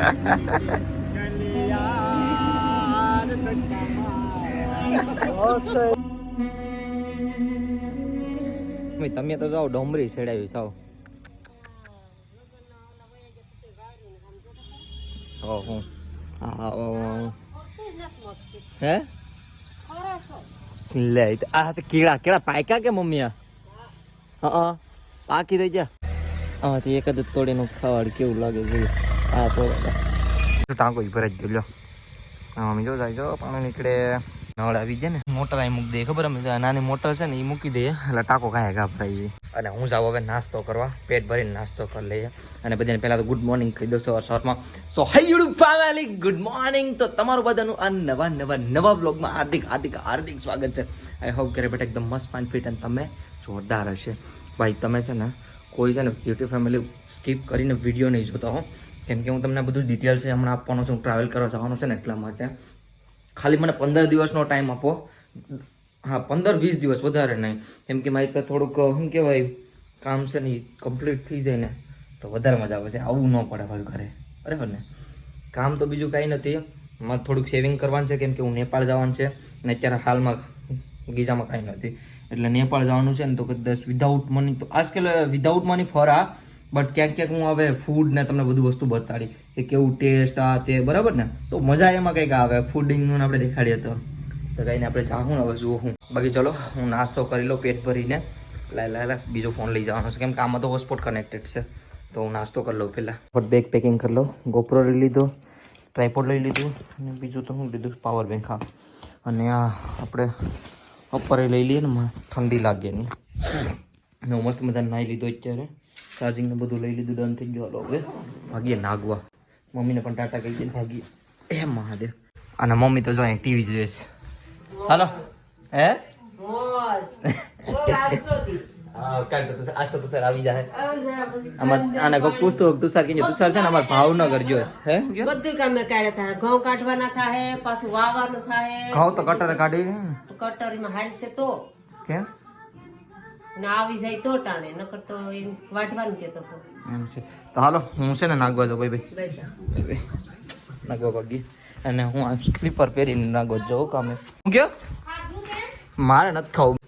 તમે તો જાઓ, ડોમરી છેડાવી સાવ હા. હે. લે આ છે કેળા કેળા પાક્યા કે મમ્મી હા પાકી થઈ જા હા તે એક જ તોડીનું ખાવાડ કેવું લાગે છે ટાંકો ભરાઈ ગયો, લ્યો. હા જો જાય, જો પાણી નીકળે. નળ આવી જાય ને. મોટર અહીં મૂકી દે, ખબર? અમે નાની મોટર છે ને એ મૂકી દે. એટલે ટાંકો કાંઈ ઘા ભરાઈ અને હું જાઉં હવે નાસ્તો કરવા, પેટ ભરીને નાસ્તો કરી લઈએ. અને બધાને પહેલાં તો ગુડ મોર્નિંગ કહી દો સવાર સવારમાં. So hi YouTube family good morning તો તમારું બધાનું આ નવા નવા નવા બ્લોગમાં હાર્દિક હાર્દિક હાર્દિક સ્વાગત છે. આઈ હોપ કે બેટા એકદમ મસ્ત ફાઇન ફિટ અને તમે જોરદાર હશે. ભાઈ, તમે છે ને, કોઈ છે ને યુટ્યુબ ફેમિલી સ્કીપ કરીને વીડિયો નહીં જોતા હો. કેમ કે હું તમને બધું ડિટેલ્સ હમણાં આપવાનો છું ટ્રાવેલ કરવા જવાનું છે ને એટલા માટે. ખાલી મને પંદર દિવસનો ટાઈમ આપો. હા, પંદર વીસ દિવસ વધારે નહીં. કેમ કે મારી પાસે થોડુંક, શું કહેવાય, કામ છે ને કમ્પ્લીટ થઈ જાય ને, તો વધારે મજા આવે છે. આવું ન પડે ભાઈ ઘરે. બરાબર ને? કામ તો બીજું કાંઈ નથી. મારે થોડુંક સેવિંગ કરવાનું છે, કેમ કે હું નેપાળ જવાનું છે અને અત્યારે હાલમાં ગીઝામાં કાંઈ નથી. એટલે નેપાળ જવાનું છે ને તો કદાચ વિધાઉટ મની તો આજકાલ વિધાઉટ મની ફરા. બટ ક્યાંક ક્યાંક હું હવે ફૂડ ને તમને બધું વસ્તુ બતાડી કે કેવું ટેસ્ટ આ તે, બરાબર ને? તો મજા એમાં કંઈક આવે ફૂડિંગનું આપણે દેખાડીએ તો. તો કહીને આપણે જાઉં ને હવે જુઓ હું. બાકી ચલો, હું નાસ્તો કરી લઉં પેટ ભરીને. લાય લાય લાય, બીજો ફોન લઈ જવાનો છે. કેમ કે આમાં તો હોસ્પોટ કનેક્ટેડ છે. તો હું નાસ્તો કરી લઉં પહેલાં બેગ પેકિંગ કરી લઉં. ગોપરો લઈ લીધો ટ્રાયપોડ લઈ લીધું, અને બીજું તો હું લીધું પાવર બેંક હા અને આ આપણે અપરે લઈ લઈએ ને, ઠંડી લાગે નહીં. અને મસ્ત મજા નાહી લીધો અત્યારે. ચાર્જિંગ ને બધું લઈ લીધું ડન થઈ ગયું. હાલો હવે ભાગીએ નાગવા. મમ્મીને પણ ટાટા કહી દઈને ભાગીએ. એ મહાદેવ. અને મમ્મી તો જો અહીં ટીવી જોઈએ છે. હાલો. હે? હા કાલ તો આજ તો તુષાર આવી જાય. અમાર આને પૂછતો તુષાર કે તુષાર છે ને અમાર ભાવનગર જો હે? બધું કામે કાઢે થાય ઘઉં કાઢવાના થાય પાછું વાવવાનું ઘઉં તો કટરે કાઢી કટરીમાં હાલશે તો. કેમ? ને આવી જાય તો ટાણે નકર તો એમ વાઢવાનું કેતો તો એમ છે. તો હાલો હું છે ને નાગવા જાઉં. ભાઈ ભાઈ. નાગવા ભાગી અને હું આ સ્લીપર પહેરીને નાગવા જાઉં કામે. હું ગયો મારે નથી ખાવું.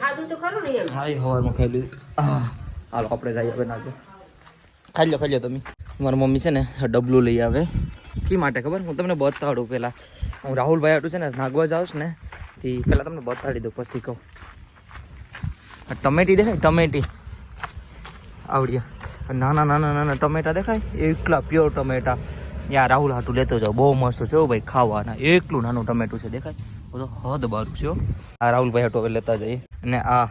ખાધું તો ખરું ને હા એ હવારમાં ખાઈ લીધું. હાલો આપણે જઈએ હવે નાગવા. ખાઈ લો ખાઈ લો તમે. મારી મમ્મી છે ને ડબલું લઈ આવે. કી માટે ખબર? હું તમને બતાડું પહેલાં. હું રાહુલભાઈ હાટું છે ને નાગવા જાઉં ને તે પહેલાં તમને બતાડી દઉં પછી કહું. ટમેટી દેખાય? ટમેટી. આવડ્યા નાના નાના નાના ટમેટા દેખાય? એકલા પ્યોર ટમેટા. યા રાહુલ હાટું લેતો જાઓ. બહુ મસ્ત છે ભાઈ, ખાવાના. એકલું નાનું ટમેટું છે, દેખાય? બધો હદ બારું છે. આ રાહુલભાઈ હાટું લેતા જઈએ અને આ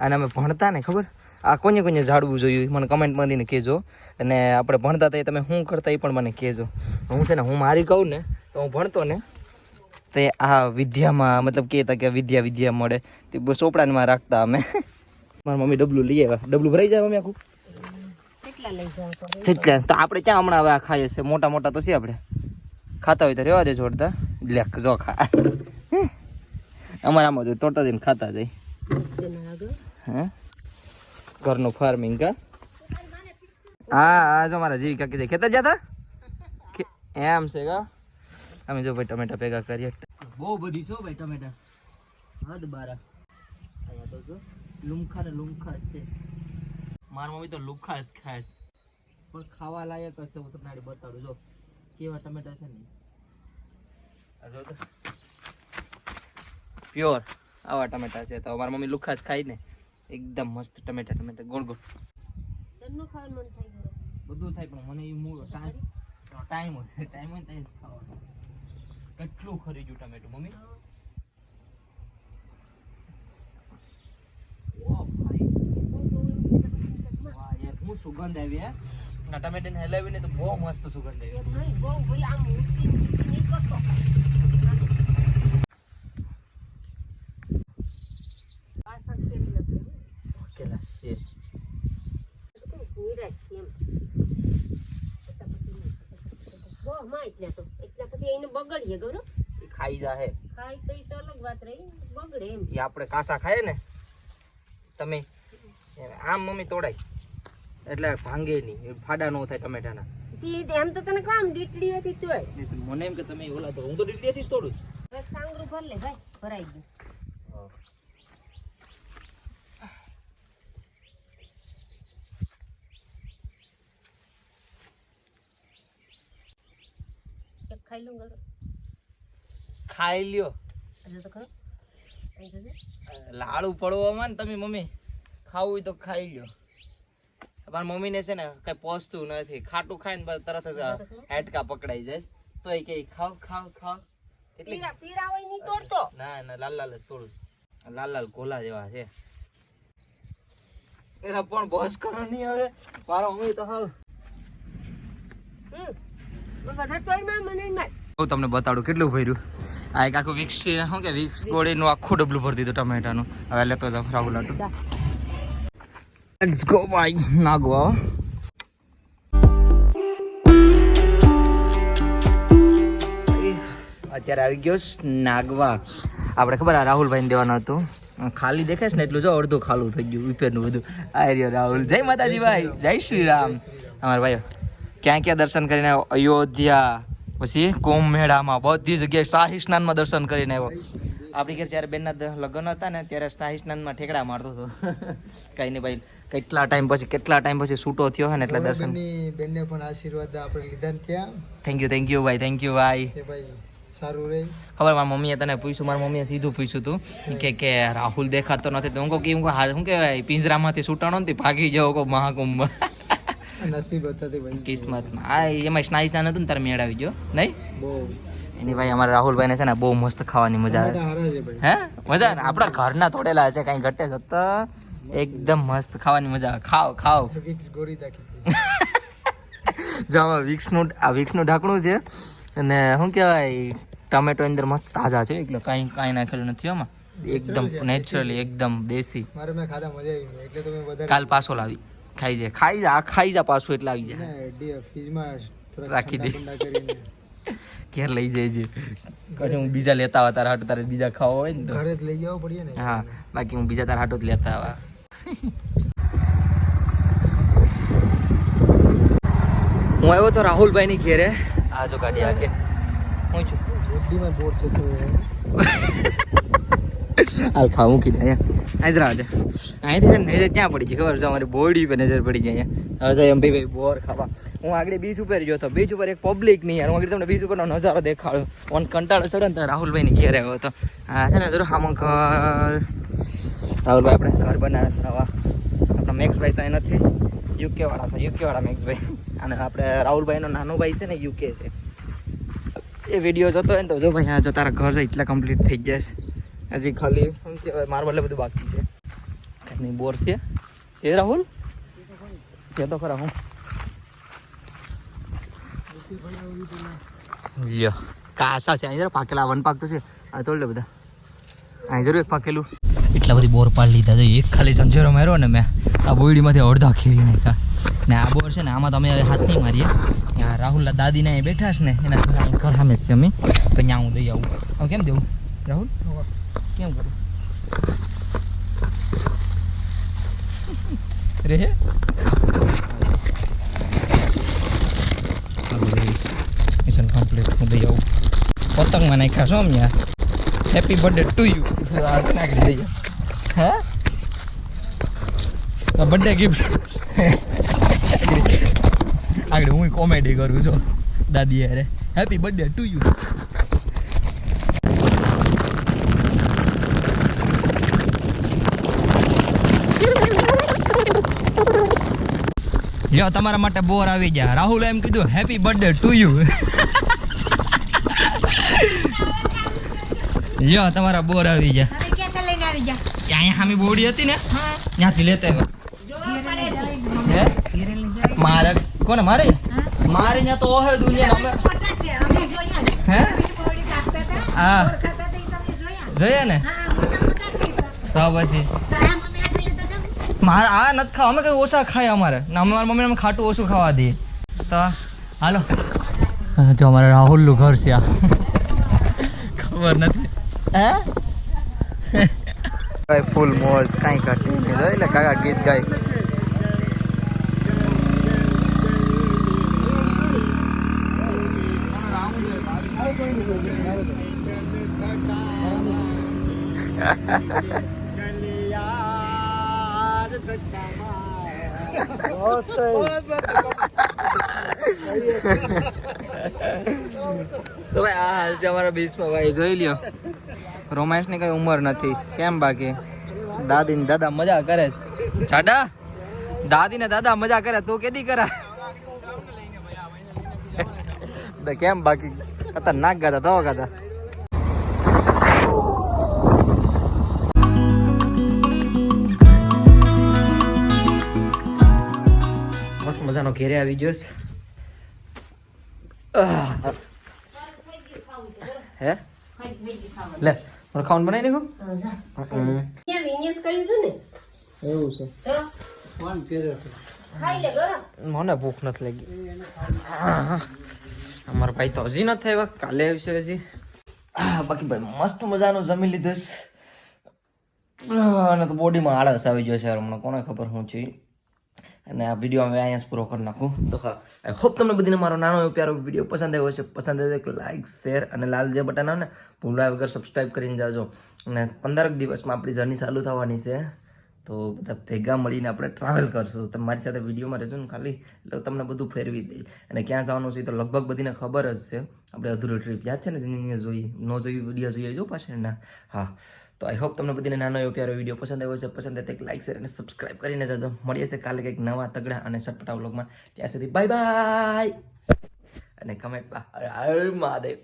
અને અમે ભણતા ને, ખબર? આ કોને કોને ઝાડવું જોયું? મને કમેન્ટ કરીને કહેજો. અને આપણે ભણતા હતા તમે શું કરતા એ પણ મને કહેજો. હું છે ને, હું મારી કહું ને, તો હું ભણતો ને તે આ વિદ્યામાં મતલબ કહેતા કે વિદ્યા વિદ્યા મળે તે ચોપડામાં રાખતા અમે. મારા મમ્મી ડબલું લઈ આવ્યા. ડબલું ભરાઈ જાય મમ્મી આખું? કેટલા તો? આપણે ક્યાં હમણાં હવે આ ખાઈએ છીએ? મોટા મોટા તો છે આપણે. ખાતા હોય તો રહેવા દે જોડતા લે જો ખા. અમારે આમાં જો તોડતા જઈને ખાતા જાય. હે? ઘરનું ફાર્મિંગ કા? હા હા જો મારા જીવિકા કીધે. ખેતર જતા? એમ છે કા? અમે જો ભાઈ ટમેટા ભેગા કરીએ. બહુ બધી છો ભાઈ ટમેટા. હદ બારા અહીંયા તો જો લુમખા ને લુમખા છે. મારા મમ્મી તો લુખા જ ખાસ પણ ખાવા લાયક હશે હું તમને આડી બતાડું જો. કેવા ટમેટા છે ને? આ જો તો. પ્યોર આવા ટમેટા છે તો મારા મમ્મી લુખા જ ખાઈ ને. એકદમ મસ્ત ટમેટા ટમેટા ગોળ ગોળ. ઘરનું ખાવાનું મન થઈ ગયું બધું થાય પણ મને એ મૂળ ટાઈમ ટાઈમ હોય ટાઈમ હોય ત્યાં જ ખાવાનું. કેટલું ખરી ગયું ટમેટું મમ્મી? ઓ ભાઈ વાહ હું સુગંધ આવી હે? ના ટમેટાને હલાવીને તો બહુ મસ્ત સુગંધ આવી. બહુ ભાઈ આમ ઉઠી ઉઠી નીકળતો પાછળ ફેરી નથી કેલા છે નિરાશ એમ બહુ માં એટલે તો એટલે પછી એને બગડીએ ગૌરવ એ ખાઈ જાહે. ખાઈ તો તો અલગ વાત રહી બગડે એમ. એ આપણે કાસા ખાઈએ ને તમે આમ મમ્મી તોડાય. એટલે ભાંગે નહીં ફાડા ન થાય ટમેટાના. એમ તો તને કામ ડીટડી હતી તોય. મને એમ કે તમે ઓલા તો હું તો ડીટડી હતી તોડું. એક સાંગરું ભર લે ભાઈ ભરાઈ ગયું. ખાઈ લઉં ગરો ખાઈ લ્યો. લાડુ પડવામાં ને તમે મમ્મી ખાવું હોય તો ખાઈ લ્યો. મારા મમ્મીને છે ને કઈ પહોંચતું નથી. ખાટું ખાઈને બસ તરત જ હેટકા પકડાઈ જાય. તો એ કઈ ખાવ ખાવ ખાવ. કેટલી? પીરા હોય નહીં તોડતો. ના ના લાલ લાલ જ થોડું લાલ લાલ ગોલા જેવા છે. એના પણ બોસ કરો નહીં હવે. મારો મમ્મી તો હાવ. હમ. બધા તોડમાં મને માર હું તમને બતાડું કેટલું ભર્યું? આ એક આખું વિક્સ છે શું કે વિક્સ ગોળીનું આખું ડબલું ભરી દીધું ટમેટાનું. હવે લેતો જાઉં રાહુલ આટું. લેટ્સ ગો બાય નાગવા અત્યારે આવી ગયો નાગવા. આપણે ખબર આ રાહુલભાઈને દેવાનું હતું. ખાલી દેખાય છે ને એટલું જો અડધું ખાલું થઈ ગયું વિપેરનું બધું. આ રહ્યો રાહુલ. જય માતાજી ભાઈ. જય શ્રી રામ. અમારા ભાઈઓ ક્યાં ક્યાં દર્શન કરીને અયોધ્યા. પછી કુંભ મેળામાં બધી જગ્યાએ શાહી સ્નાનમાં દર્શન કરીને આવ્યો. આપણી ઘેર જ્યારે બેનના લગ્ન હતા ને ત્યારે શાહી સ્નાનમાં ઠેકડા મારતો હતો. કઈ નહીં ભાઈ કેટલા ટાઈમ પછી કેટલા ટાઈમ પછી છૂટો થયો હે ને એટલે દર્શન. બેનની પણ આશીર્વાદ આપણે લીધા ત્યાં. થેન્ક યુ થેન્ક યુ ભાઈ થેન્ક યુ ભાઈ. ભાઈ સારું રહે. ખબર મારા મમ્મીએ તને પૂછ્યું મારા મમ્મીએ સીધું પૂછ્યું તું. કે કે રાહુલ દેખાતો નથી તો હું કહું કે હું હા શું કહેવાય પિંજરામાંથી છૂટાણો નથી ભાગી જાવ કહું મહાકુંભમાં. નસીબ હતા તે કિસ્મતમાં. આ એમાં સ્નાઈસા નતું ને તારે મેળ આવી ગયો નહીં? બહુ. એની ભાઈ અમારા રાહુલભાઈને છે ને બહુ મસ્ત ખાવાની મજા આવે. હે? મજા ને? આપણા ઘરના તોડેલા છે કાંઈ ઘટે છતાં એકદમ મસ્ત ખાવાની મજા આવે. ગોળી નાખી જો આમાં વિક્સનું આ વિક્સનું ઢાંકણું છે અને શું કહેવાય ટમેટો અંદર મસ્ત તાજા છે એટલે કાંઈ કાંઈ નાખેલું નથી આમાં. એકદમ નેચરલી એકદમ દેશી. તો કાલ પાછો લાવી. ખાઈ જાય. ખાઈ જા ખાઈ જા પાછું એટલે આવી જાય. ને ફ્રીજમાં રાખી દે. ઘેર લઈ જાય છે. પછી હું બીજા લેતા આવા તારા હાટો તારે બીજા ખાવા હોય ને ઘરે જ લઈ જવું પડીએ ને. હા બાકી હું બીજા તારા હાટો જ લેતા આવા. હું આવ્યો તો રાહુલભાઈની ઘેરે. આ જો ગાડી આગે હું છું. હાલ ખા મૂકી દે અહીંયા. હાજરા આજે અહીંથી છે નજર ક્યાં પડી ગઈ? ખબર છે, અમારી બોડી પર નજર પડી ગઈ અહીંયા. હવે એમ ભાઈ, બોર ખાવા. હું આગળ બીચ ઉપર ગયો હતો. બીચ ઉપર એક પબ્લિક નહીં યાર. હું આગળ તમને બીચ ઉપરનો નજારો દેખાડ્યો ઓન કંટાળો ચડે ને રાહુલભાઈની ઘેરે આવ્યો હતો હા, છે ને જરૂર હામાં ઘર. રાહુલભાઈ, આપણે ઘર બનાવે છે. નવા. આપણા મેક્સભાઈ તો એ નથી. યુકે વાળા છે યુકે વાળા મેક્સભાઈ અને આપણે રાહુલભાઈનો નાનો ભાઈ છે ને યુકે છે. એ વીડિયો જોતો હોય ને તો જો ભાઈ આ જો તારા ઘર છે, એટલા કમ્પ્લીટ થઈ જશે હજી ખાલી શું કહેવાય માર્બલ બધું બાકી છે. નહીં બોર છે. છે રાહુલ? છે તો ખરા, હું. લ્યો, કાસા છે. અહીં પાકેલા, વન તો છે. આ તોડ બધા. અહીં જરૂર એક પાકેલું. એટલા બધી બોર પાડી લીધા એક ખાલી સંજેરો માર્યો ને મેં. આ બોયડીમાંથી અડધા ખેરી નાખ્યા. ને આ બોર છે ને, આમાં તો અમે હાથ નહીં મારીએ. આ રાહુલના દાદીને અહીં બેઠા છે ને, એના ઘર સામે અમે. હું દઈ આવું. કેમ દેવું? રાહુલ? કેમ કરું? રે મિશન કમ્પ્લીટ હું દઈ આવું. પતંગમાં નાખ્યા છો અમે હેપી બર્થડે ટુ યુ નાખી દઈએ. હે? બર્થડે ગિફ્ટ આગળ હું કોમેડી કરું છું. દાદી અરે હેપી બર્થડે ટુ યુ લ્યો તમારા માટે બોર આવી ગયા. રાહુલ એમ કીધું હેપી બર્થડે ટુ યુ લ્યો તમારા બોર આવી ગયા. અહીંયા સામે બોડી હતી ને? ત્યાંથી લેતા આવ્યો. મારે કોને મારે? મારે ત્યાં તો ઓહે દુનિયા હે? હા. જોઈએ ને? તો. પછી? મારે આ નથી ખાવા. અમે કંઈ ઓછા ખાય અમારે. અમારા મમ્મી અમે ખાટું ઓછું ખાવા દઈએ. તો હાલો. જો અમારે રાહુલનું ઘર છે આ. ખબર નથી. હે? કાંઈ ફૂલ મોજ કાંઈ ઘટી નહીં. જો એટલે કાકા ગીત ગાય. ha ha ha. बहुत सही તો ભાઈ આ હાલ છે અમારા બીચમાં ભાઈ જોઈ લ્યો રોમાન્સ ની કઈ ઉંમર નથી કેમ બાકી દાદી ને દાદા મજા કરે છે જાડા દાદી ને દાદા મજા કરે તું કેદી કરા તો કેમ બાકી ખતરનાક ગાતા તો ગાતા ઘેરે આવી ગયો છે. હે લે મારે ખાવાનું બનાવી નાખો એવું છે તો ખાઈ લે ગરમ મને ભૂખ નથી લાગી અમારા ભાઈ તો હજી નથી આવ્યા કાલે આવશે હજી બાકી ભાઈ મસ્ત મજાનું જમી લીધું છે. અને તો બોડીમાં આળસ આવી ગયો છે યાર હમણાં કોને ખબર શું છે. અને આ વીડિયો હવે અહીંયા પૂરો કરી નાખું. તો હા આઈ હોપ તમને બધીને મારો નાનો એવો પ્યારો વીડિયો પસંદ આવ્યો છે પસંદ આવ્યો તો લાઇક શેર અને લાલ જે બટન આવે ને ભૂલા વગર સબસ્ક્રાઈબ કરીને જાજો. અને પંદરક દિવસમાં આપણી જર્ની ચાલુ થવાની છે. તો બધા ભેગા મળીને આપણે ટ્રાવેલ કરશું. મારી સાથે વિડીયોમાં રહેજો ને ખાલી. એટલે તમને બધું ફેરવી દઈ અને ક્યાં જવાનું છે તો લગભગ બધીને ખબર જ છે. આપણે અધૂરો ટ્રીપ યાદ છે ને, જેની જોઈ, ન જોઈ વીડિયો જોઈએ જો પાછળના. હા. તો આઈ હોપ તમને બધીને નાનો એવો પ્યારો વીડિયો પસંદ આવ્યો છે પસંદ આવે તો લાઈક શેર અને સબસ્ક્રાઇબ કરીને જજો. મળીએ છે કાલે કંઈક નવા તગડા અને સટપટા વ્લોગમાં ત્યાં સુધી બાય બાય અને કમેન્ટ મહાદેવ.